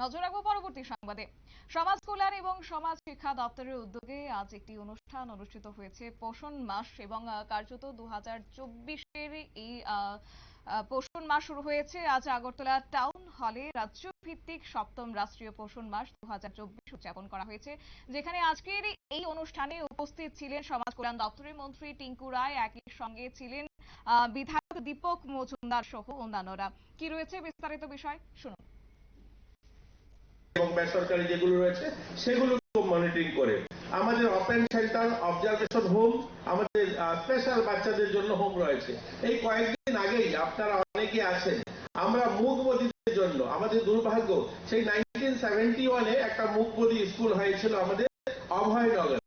নজর রাখব পরবর্তী সংবাদে। সমাজ কল্যাণ এবং সমাজ শিক্ষা দপ্তরের উদ্যোগে আজ একটি অনুষ্ঠান অনুষ্ঠিত হয়েছে পোষণ মাস এবং কার্যত দু হাজার চব্বিশের এই পোষণ মাস শুরু হয়েছে। আজ আগরতলা টাউন হলে রাজ্য ভিত্তিক সপ্তম রাষ্ট্রীয় পোষণ মাস দু হাজার চব্বিশ উদযাপন করা হয়েছে, যেখানে আজকের এই অনুষ্ঠানে উপস্থিত ছিলেন সমাজ কল্যাণ দপ্তরের মন্ত্রী টিঙ্কু রায়, একই সঙ্গে ছিলেন বিধায়ক দীপক মজুমদার সহ অন্যান্যরা। কি রয়েছে বিস্তারিত বিষয়? শুনুন। এবং বেসরকারি যেগুলো রয়েছে, সেগুলো মনিটরিং করে। আমাদের ওপেন সেন্টার অবজারভেশন হোম আমাদের স্পেশাল বাচ্চাদের জন্য হোম রয়েছে। এই কয়েকদিন আগেই আপনারা অনেকে আছেন। আমরা জন্য, আমাদের দুর্ভাগ্য, সেই নাইনটিন সেভেন্টি ওয়ানে একটা মুখ বধি স্কুল হয়েছিল আমাদের অভয়নগরে।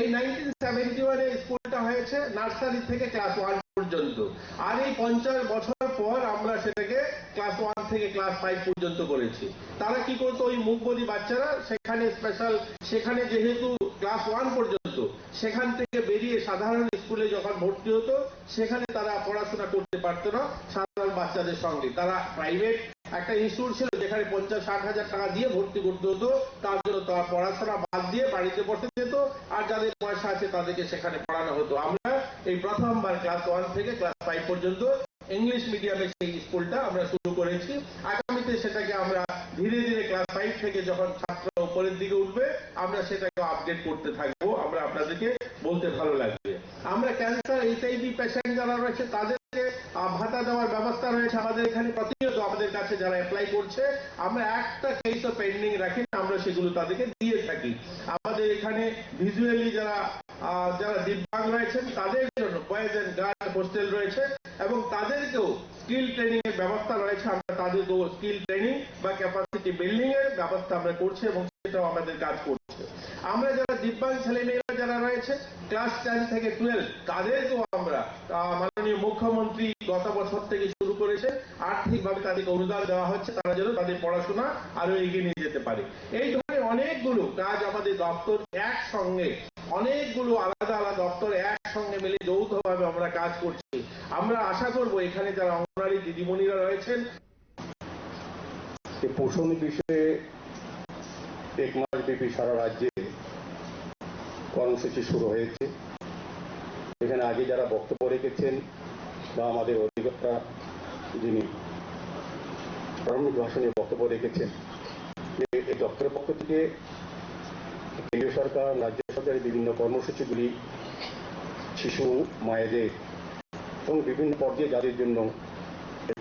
এই নাইনটিন সেভেন্টি ওয়ানে স্কুলটা হয়েছে নার্সারি থেকে ক্লাস ওয়ান পর্যন্ত। আর এই পঞ্চাশ বছর পর আমরা সেটাকে ক্লাস ওয়ান থেকে ক্লাস ফাইভ পর্যন্ত করেছি। তারা কি করতো, ওই মুখবদি বাচ্চারা সেখানে স্পেশাল সেখানে যেহেতু ক্লাস ওয়ান পর্যন্ত, সেখান থেকে বেরিয়ে সাধারণ স্কুলে যখন ভর্তি হতো, সেখানে তারা পড়াশোনা করতে পারতো না সাধারণ বাচ্চাদের সঙ্গে। তারা প্রাইভেট একটা ইনস্টিটিউট ছিল যেখানে পঞ্চাশ, ষাট হাজার টাকা দিয়ে ভর্তি করতে হতো, তার জন্য তার পড়াশোনা বাদ দিয়ে বাড়িতে বসে যেত, আর যাদের পয়সা আছে তাদেরকে সেখানে পড়ানো হতো। আমরা এই প্রথমবার ক্লাস ওয়ান থেকে ক্লাস ফাইভ পর্যন্ত ইংলিশ মিডিয়ামে সেই স্কুলটা আমরা শুরু করেছি। আগামীতে সেটাকে আমরা ধীরে ধীরে ক্লাস ফাইভ থেকে যখন ছাত্র উপরের দিকে উঠবে, আমরা সেটাকে আপডেট করতে থাকব। আমরা আপনাদেরকে বলতে ভালো লাগবে। আমরা ক্যান্সার এইচআইভি পেশেন্ট যারা রয়েছে, তাদেরকে ভাতা দেওয়ার ব্যবস্থা রয়েছে আমাদের এখানে। প্রতিনিয়ত আমাদের কাছে যারা অ্যাপ্লাই করছে, আমরা একটা কেসও পেন্ডিং রাখি আমরা সেগুলো তাদেরকে দিয়ে থাকি। আমাদের এখানে ভিজুয়ালি যারা যারা দিব্যাঙ্গ রয়েছেন, তাদের জন্য বয়েজ অ্যান্ড গার্লস হোস্টেল রয়েছে। এবং তাদেরকেও স্কিল ট্রেনিং এর ব্যবস্থা রয়েছে। আমরা তাদেরকেও স্কিল ট্রেনিং বা ক্যাপাসিটি বিল্ডিং এর ব্যবস্থা আমরা করছি এবং সেটাও আমাদের কাজ করছে। আমরা যারা দিব্যাঙ্গ ছেলেমেয়েরা যারা রয়েছে ক্লাস টেন থেকে টুয়েলভ তাদেরকেও আমরা মাননীয় মুখ্যমন্ত্রী গত বছর থেকে শুরু করেছে, আর্থিকভাবে তাদেরকে অনুদান দেওয়া হচ্ছে, তারা যেন তাদের পড়াশোনা আরও এগিয়ে নিয়ে যেতে পারে। এই ধরনের অনেকগুলো কাজ আমাদের দপ্তর একসঙ্গে, অনেকগুলো আলাদা আলাদা দপ্তর একসঙ্গে মিলে যৌথভাবে আমরা কাজ করছি। আমরা আশা করব এখানে যারা অঙ্গনারী দিদিমণিরা রয়েছেন পোষণ বিষয়ে এক মাস ব্যাপী সারা রাজ্যে কর্মসূচি শুরু হয়েছে। এখানে আগে যারা বক্তব্য রেখেছেন বা আমাদের অধিকর্তা যিনি প্রারম্ভিক ভাষণে বক্তব্য রেখেছেন যে এই দপ্তরের পক্ষ থেকে কেন্দ্রীয় সরকার, রাজ্য সরকারের বিভিন্ন কর্মসূচিগুলি শিশু, মায়েদের এবং বিভিন্ন পর্যায়ে যাদের জন্য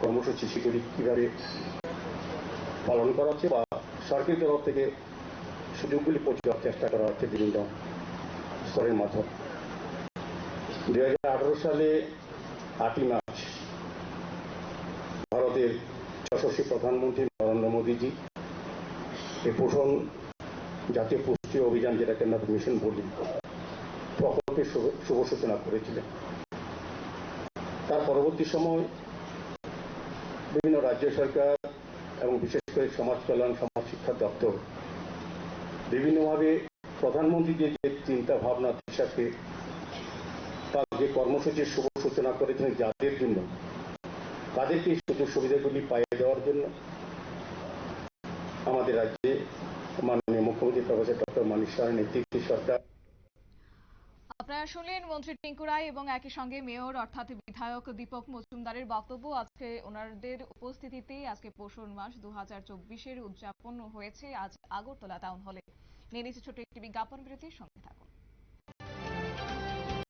কর্মসূচি সেগুলি কীভাবে পালন করা হচ্ছে বা সরকারি তরফ থেকে সুযোগগুলি পৌঁছে দেওয়ার চেষ্টা করা হচ্ছে বিভিন্ন স্তরের মাধ্যমে। দুই হাজার আঠারো সালে আটই মার্চ ভারতের যশস্বী প্রধানমন্ত্রী নরেন্দ্র মোদীজি এই পোষণ জাতীয় পুষ্টি অভিযান যেটাকে আমরা মিশন বলি, প্রকল্পের শুভ সূচনা করেছিলেন। তার পরবর্তী সময় বিভিন্ন রাজ্য সরকার এবং বিশেষ করে সমাজ কল্যাণ, সমাজ শিক্ষা দপ্তর বিভিন্নভাবে প্রধানমন্ত্রী যে চিন্তা ভাবনা সাথে তার যে কর্মসূচির শুভ সূচনা করেছেন যাদের জন্য, তাদেরকে সুযোগ সুবিধাগুলি পাইয়ে দেওয়ার জন্য আমাদের রাজ্যে মাননীয় মুখ্যমন্ত্রী প্রফেসর ডক্টর মানিক সাহার নেতৃত্বে সরকার আপনারা শুনলেন মন্ত্রী টিঙ্কু রায় এবং একই সঙ্গে মেয়র অর্থাৎ বিধায়ক দীপক মজুমদারের বক্তব্য। আজকে ওনাদের উপস্থিতিতে আজকে পোষণ মাস দু হাজার উদযাপন হয়েছে। আজ আগরতলা টাউন হলে। নিয়ে নিচ্ছে ছোট একটি বিজ্ঞাপন বিরতির সঙ্গে থাকুন।